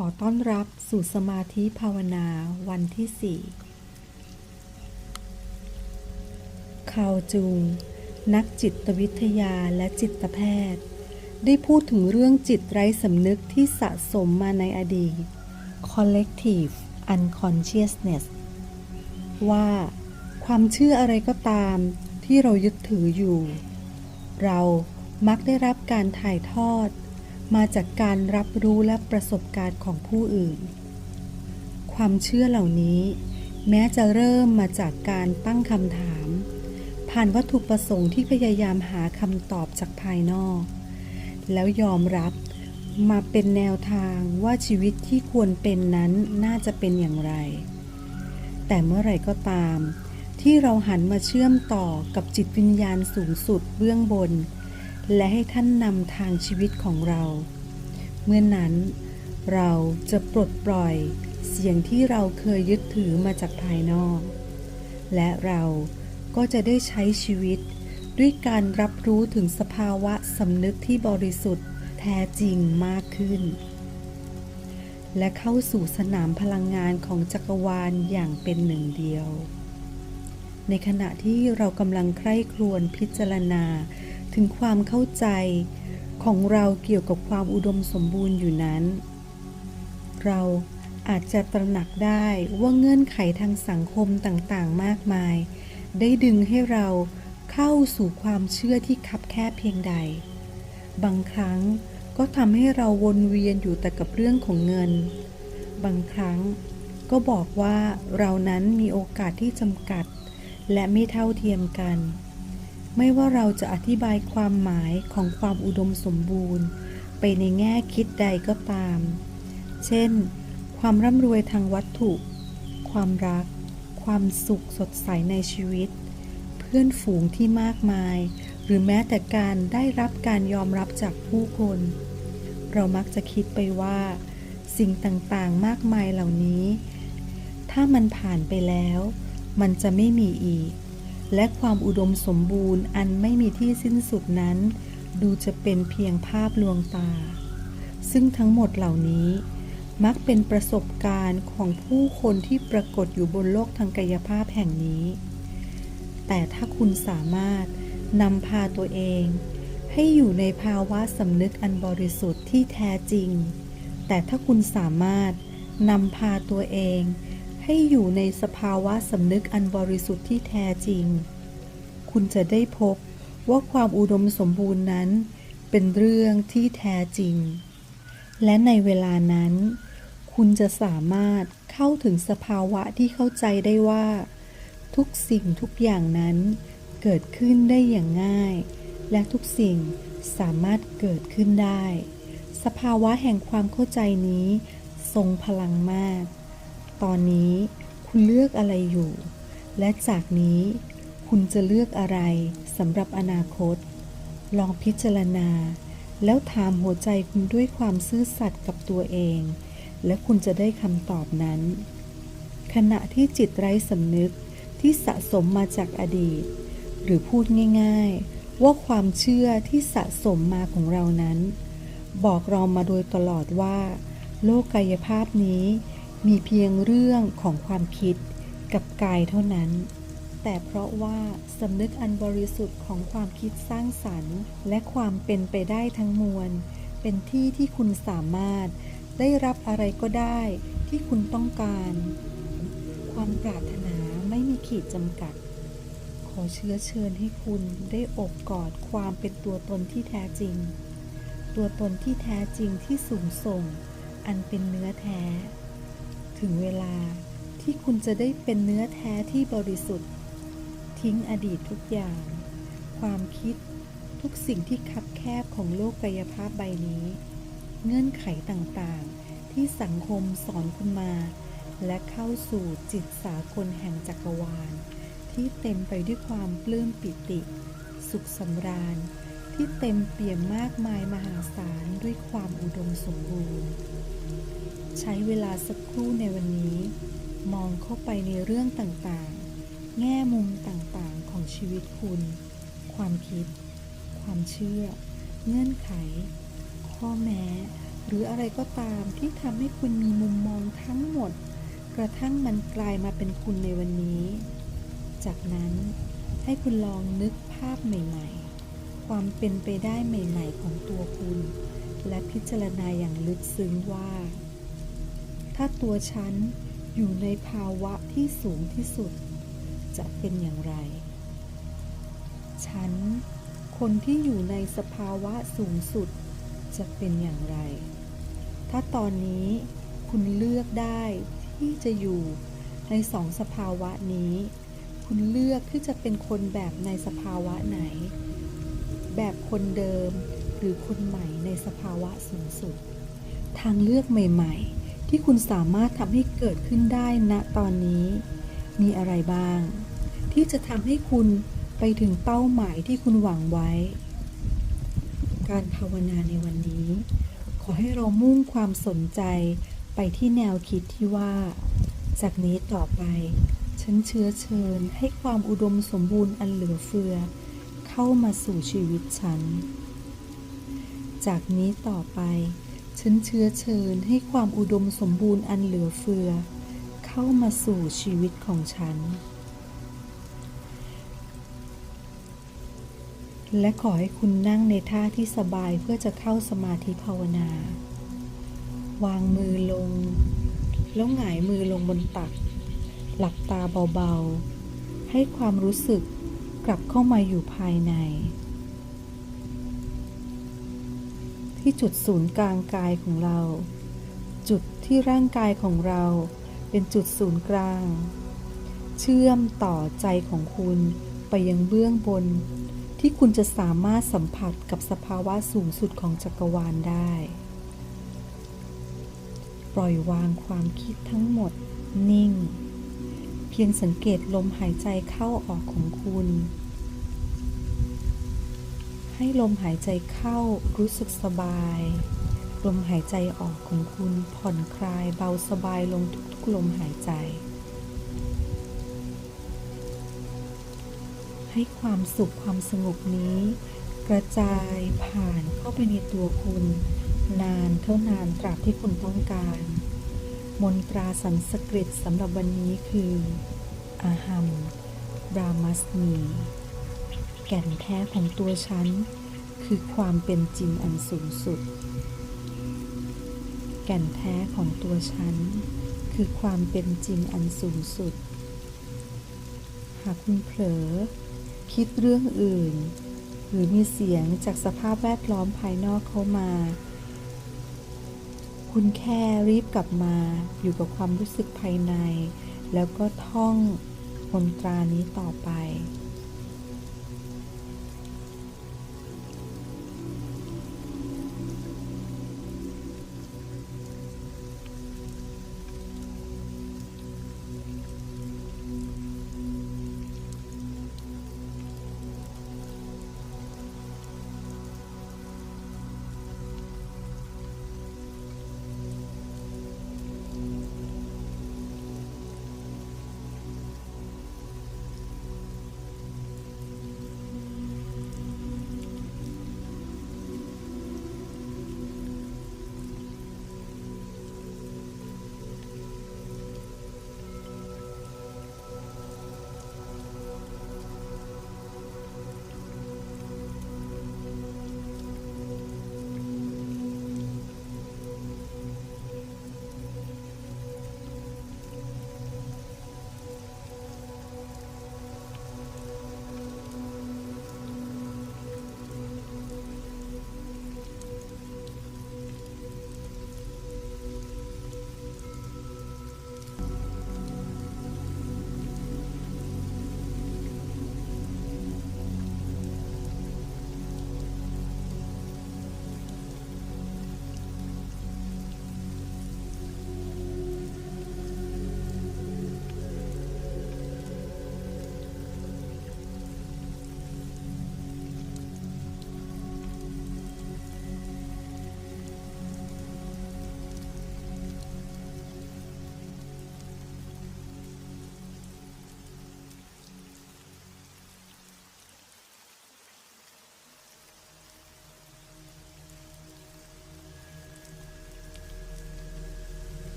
ขอต้อนรับสู่สมาธิภาวนาวันที่4คาวจุง นักจิตวิทยาและจิตแพทย์ ได้พูดถึงเรื่องจิตไร้สำนึกที่สะสมมาในอดีต collective unconsciousness ว่าความเชื่ออะไรก็ตามที่เรายึดถืออยู่ เรามักได้รับการถ่ายทอด มาจากการรับรู้และประสบการณ์ของผู้อื่น ความเชื่อเหล่านี้ แม้จะเริ่มมาจากการตั้งคำถาม ผ่านวัตถุประสงค์ที่พยายามหาคำตอบจากภายนอก แล้วยอมรับมาเป็นแนวทางว่าชีวิตที่ควรเป็นนั้นน่าจะเป็นอย่างไร แต่เมื่อไหร่ก็ตาม ที่เราหันมาเชื่อมต่อกับจิตวิญญาณสูงสุดเบื้องบน และให้ท่านนำทางชีวิตของเรา เมื่อนั้นเราจะปลดปล่อยเสียงที่เราเคยยึดถือมาจากภายนอก และเราก็จะได้ใช้ชีวิตด้วยการรับรู้ถึงสภาวะสำนึกที่บริสุทธิ์แท้จริงมากขึ้น และเข้าสู่สนามพลังงานของจักรวาลอย่างเป็นหนึ่งเดียว ในขณะที่เรากำลังใคร่ครวญพิจารณา ถึงความเข้าใจของเราเกี่ยวกับความอุดมสมบูรณ์อยู่นั้น เราอาจจะตระหนักได้ว่าเงื่อนไขทางสังคมต่างๆ มากมาย ได้ดึงให้เราเข้าสู่ความเชื่อที่คับแคบเพียงใด บางครั้งก็ทำให้เราวนเวียนอยู่แต่กับเรื่องของเงิน บางครั้งก็บอกว่าเรานั้นมีโอกาสที่จำกัด และไม่เท่าเทียมกัน ไม่ว่าเราจะอธิบายความหมายของความอุดมสมบูรณ์ ไปในแง่คิดใดก็ตาม เช่น ความร่ำรวยทางวัตถุ ความรัก ความสุขสดใสในชีวิต เพื่อนฝูงที่มากมาย หรือแม้แต่การได้รับการยอมรับจากผู้คน เรามักจะคิดไปว่า สิ่งต่างๆมากมายเหล่านี้ ถ้ามันผ่านไปแล้ว มันจะไม่มีอีก และความอุดมสมบูรณ์อันไม่มีที่สิ้นสุดนั้น ดูจะเป็นเพียงภาพลวงตา ซึ่งทั้งหมดเหล่านี้ มักเป็นประสบการณ์ของผู้คนที่ปรากฏอยู่บนโลกทางกายภาพแห่งนี้ แต่ถ้าคุณสามารถนำพาตัวเอง ให้อยู่ในภาวะสำนึกอันบริสุทธิ์ที่แท้จริง แต่ถ้าคุณสามารถนำพาตัวเอง ให้อยู่ในสภาวะสำนึกอันบริสุทธิ์ที่แท้จริง คุณจะได้พบว่าความอุดมสมบูรณ์นั้น เป็นเรื่องที่แท้จริง และในเวลานั้น คุณจะสามารถเข้าถึงสภาวะที่เข้าใจได้ว่า ทุกสิ่งทุกอย่างนั้น เกิดขึ้นได้อย่างง่าย และทุกสิ่งสามารถเกิดขึ้นได้ สภาวะแห่งความเข้าใจนี้ ทรงพลังมาก ตอนนี้คุณเลือกอะไรอยู่ และจากนี้คุณจะเลือกอะไรสำหรับอนาคต ลองพิจารณา แล้วถามหัวใจคุณด้วยความซื่อสัตย์กับตัวเอง และคุณจะได้คำตอบนั้น ขณะที่จิตไร้สำนึกที่สะสมมาจากอดีต หรือพูดง่ายๆ ว่าความเชื่อที่สะสมมาของเรานั้น บอกเรามาโดยตลอดว่า โลกกายภาพนี้ มีเพียงเรื่องของความคิดกับกายเท่านั้น แต่เพราะว่าสำนึกอันบริสุทธิ์ของความคิดสร้างสรรค์ และความเป็นไปได้ทั้งมวล เป็นที่ที่คุณสามารถได้รับอะไรก็ได้ที่คุณต้องการ ความปรารถนาไม่มีขีดจำกัด ขอเชื้อเชิญให้คุณได้อบกอดความเป็นตัวตนที่แท้จริง ตัวตนที่แท้จริงที่สูงส่ง อันเป็นเนื้อแท้ ถึงเวลาที่คุณจะได้เป็นเนื้อแท้ที่บริสุทธิ์ ทิ้งอดีตทุกอย่าง ความคิดทุกสิ่งที่คับแคบของโลกกายภาพใบนี้ เงื่อนไขต่างๆ ที่สังคมสอนคุณมา และเข้าสู่จิตสากลแห่งจักรวาล ที่เต็มไปด้วยความปลื้มปิติ สุขสำราญ ที่เต็มเปี่ยมมากมายมหาศาลด้วยความอุดมสมบูรณ์ ใช้เวลาสักครู่ในวันนี้ มองเข้าไปในเรื่องต่างๆ แง่มุมต่างๆของชีวิตคุณ ความคิด ความเชื่อ เงื่อนไข ข้อแม้ หรืออะไรก็ตามที่ทำให้คุณมีมุมมองทั้งหมด กระทั่งมันกลายมาเป็นคุณในวันนี้ จากนั้นให้คุณลองนึกภาพใหม่ๆ ความเป็นไปได้ใหม่ๆของตัวคุณ และพิจารณาอย่างลึกซึ้งว่า ถ้าตัวฉันอยู่ในภาวะที่สูงที่สุด จะเป็นอย่างไร ฉัน คนที่อยู่ในสภาวะสูงสุด จะเป็นอย่างไร ถ้าตอนนี้คุณเลือกได้ที่จะอยู่ในสองสภาวะนี้ คุณเลือกที่จะเป็นคนแบบในสภาวะไหน แบบคนเดิมหรือคนใหม่ในสภาวะสูงสุด ทางเลือกใหม่ ๆ ที่คุณสามารถทำให้เกิดขึ้นได้ณตอนนี้ มีอะไรบ้าง ที่จะทำให้คุณไปถึงเป้าหมายที่คุณหวังไว้ การภาวนาในวันนี้ ขอให้เรามุ่งความสนใจไปที่แนวคิดที่ว่า จากนี้ต่อไป ฉันเชื้อเชิญให้ความอุดมสมบูรณ์อันเหลือเฟือ เข้ามาสู่ชีวิตฉัน จากนี้ต่อไป ฉันเชื้อเชิญให้ความอุดมสมบูรณ์อันเหลือเฟือ เข้ามาสู่ชีวิตของฉัน และขอให้คุณนั่งในท่าที่สบายเพื่อจะเข้าสมาธิภาวนา วางมือลง แล้วหงายมือลงบนตัก หลับตาเบาๆ ให้ความรู้สึกกลับเข้ามาอยู่ภายใน ที่จุดศูนย์กลางกายของเรา จุดที่ร่างกายของเราเป็นจุดศูนย์กลาง เชื่อมต่อใจของคุณไปยังเบื้องบน ที่คุณจะสามารถสัมผัสกับสภาวะสูงสุดของจักรวาลได้ ปล่อยวางความคิดทั้งหมดนิ่ง เพียงสังเกตลมหายใจเข้าออกของคุณ ให้ลมหายใจเข้ารู้สึกสบาย ลมหายใจออกของคุณผ่อนคลายเบาสบายลงทุกๆลมหายใจ ให้ความสุขความสงบนี้ กระจายผ่านเข้าไปในตัวคุณ นานเท่านานตราบที่คุณต้องการ มนตราสันสกฤตสำหรับวันนี้คืออาหัมบรามัสมี ก่นแท้ของตัวฉัน คือความเป็นจริงอันสูงสุด แก่นแท้ของตัวฉัน คือความเป็นจริงอันสูงสุด หากคุณเผลอ คิดเรื่องอื่น หรือมีเสียงจากสภาพแวดล้อมภายนอกเข้ามา คุณแค่รีบกลับมาอยู่กับความรู้สึกภายใน แล้วก็ท่องมนตรานี้ต่อไป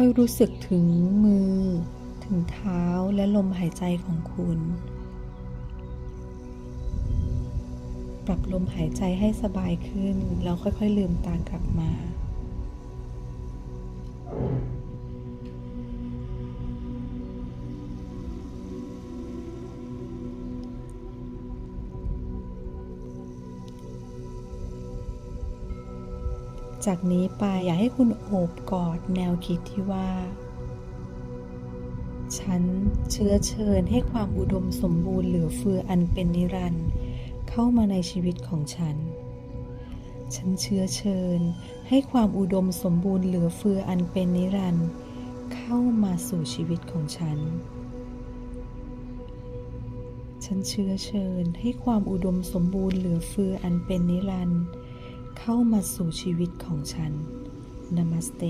อยๆ รู้สึกถึงมือ ถึงเท้าและลมหายใจของคุณ ปรับลมหายใจให้สบายขึ้น แล้วค่อยๆ ลืมตากลับมา จากนี้ไปอยากให้คุณโอบกอดแนวคิดที่ว่า ฉันเชื้อเชิญให้ความอุดมสมบูรณ์เหลือเฟืออันเป็นนิรันดร์เข้ามาในชีวิตของฉัน ฉันเชื้อเชิญให้ความอุดมสมบูรณ์เหลือเฟืออันเป็นนิรันดร์เข้ามาสู่ชีวิตของฉัน ฉันเชื้อเชิญให้ความอุดมสมบูรณ์เหลือเฟืออันเป็นนิรันดร์ เข้ามาสู่ชีวิตของฉันนามาสเต